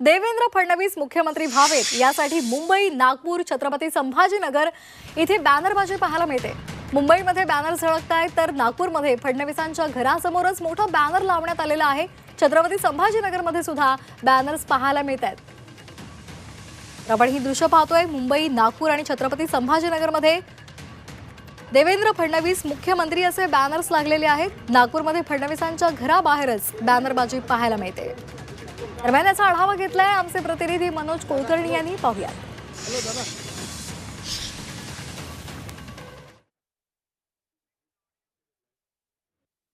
देवेंद्र फडणवीस मुख्यमंत्री व्हावेत यासाठी मुंबई नागपूर छत्रपती संभाजीनगर इथे बॅनरबाजी पाहायला मिळते. मुंबईमध्ये बॅनर आहेत तर नागपूरमध्ये फडणवीसांच्या घरासमोरच मोठं बॅनर लावण्यात आलेलं आहे. छत्रपती संभाजीनगरमध्ये सुद्धा बॅनर्स पाहायला मिळत आहेत तर आपण ही दृश्य पाहतोय. मुंबई नागपूर आणि छत्रपती संभाजीनगरमध्ये देवेंद्र फडणवीस मुख्यमंत्री असे बॅनर्स लागलेले आहेत. नागपूरमध्ये फडणवीसांच्या घराबाहेरच बॅनरबाजी पाहायला मिळते. दरम्यान याचा आढावा घेतलाय आमचे प्रतिनिधी मनोज कुलकर्णी यांनी. पाहूयात.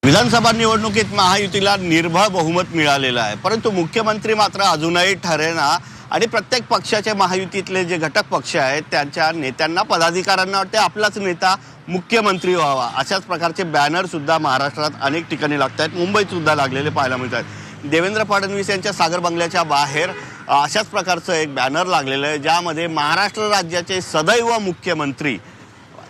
विधानसभा निवडणुकीत महायुतीला निर्भय बहुमत मिळालेलं आहे. परंतु मुख्यमंत्री मात्र अजूनही ठरेना आणि प्रत्येक पक्षाचे महायुतीतले जे घटक पक्ष आहेत त्यांच्या नेत्यांना पदाधिकाऱ्यांना वाटते आपलाच नेता मुख्यमंत्री व्हावा. अशाच प्रकारचे बॅनर सुद्धा महाराष्ट्रात अनेक ठिकाणी लागत आहेत मुंबईत सुद्धा लागलेले पाहायला मिळत आहेत देवेंद्र फडणवीस यांच्या सागर बंगल्याच्या बाहेर अशाच प्रकारचं एक बॅनर लागलेलं आहे ज्यामध्ये महाराष्ट्र राज्याचे सदैव मुख्यमंत्री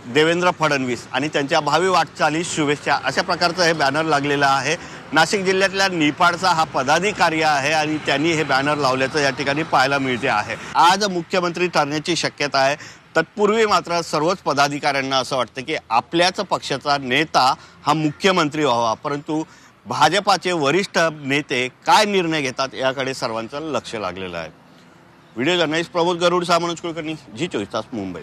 देवेंद्र फडणवीस आणि त्यांच्या भावी वाटचाली शुभेच्छा अशा प्रकारचं हे बॅनर लागलेलं आहे. नाशिक जिल्ह्यातल्या निपाडचा हा पदाधिकारी आहे आणि त्यांनी हे बॅनर लावल्याचं या ठिकाणी पाहायला मिळते आहे. आज मुख्यमंत्री ठरण्याची शक्यता आहे. तत्पूर्वी मात्र सर्वच पदाधिकाऱ्यांना असं वाटतं की आपल्याच पक्षाचा नेता हा मुख्यमंत्री व्हावा. परंतु भाजपाचे वरिष्ठ नेते काय निर्णय घेतात याकडे सर्वांचं लक्ष लागलेलं आहे. व्हिडिओ जर्नलिस्ट प्रमोद गरुड मनोज कुलकर्णी जी चोवीस तास मुंबई.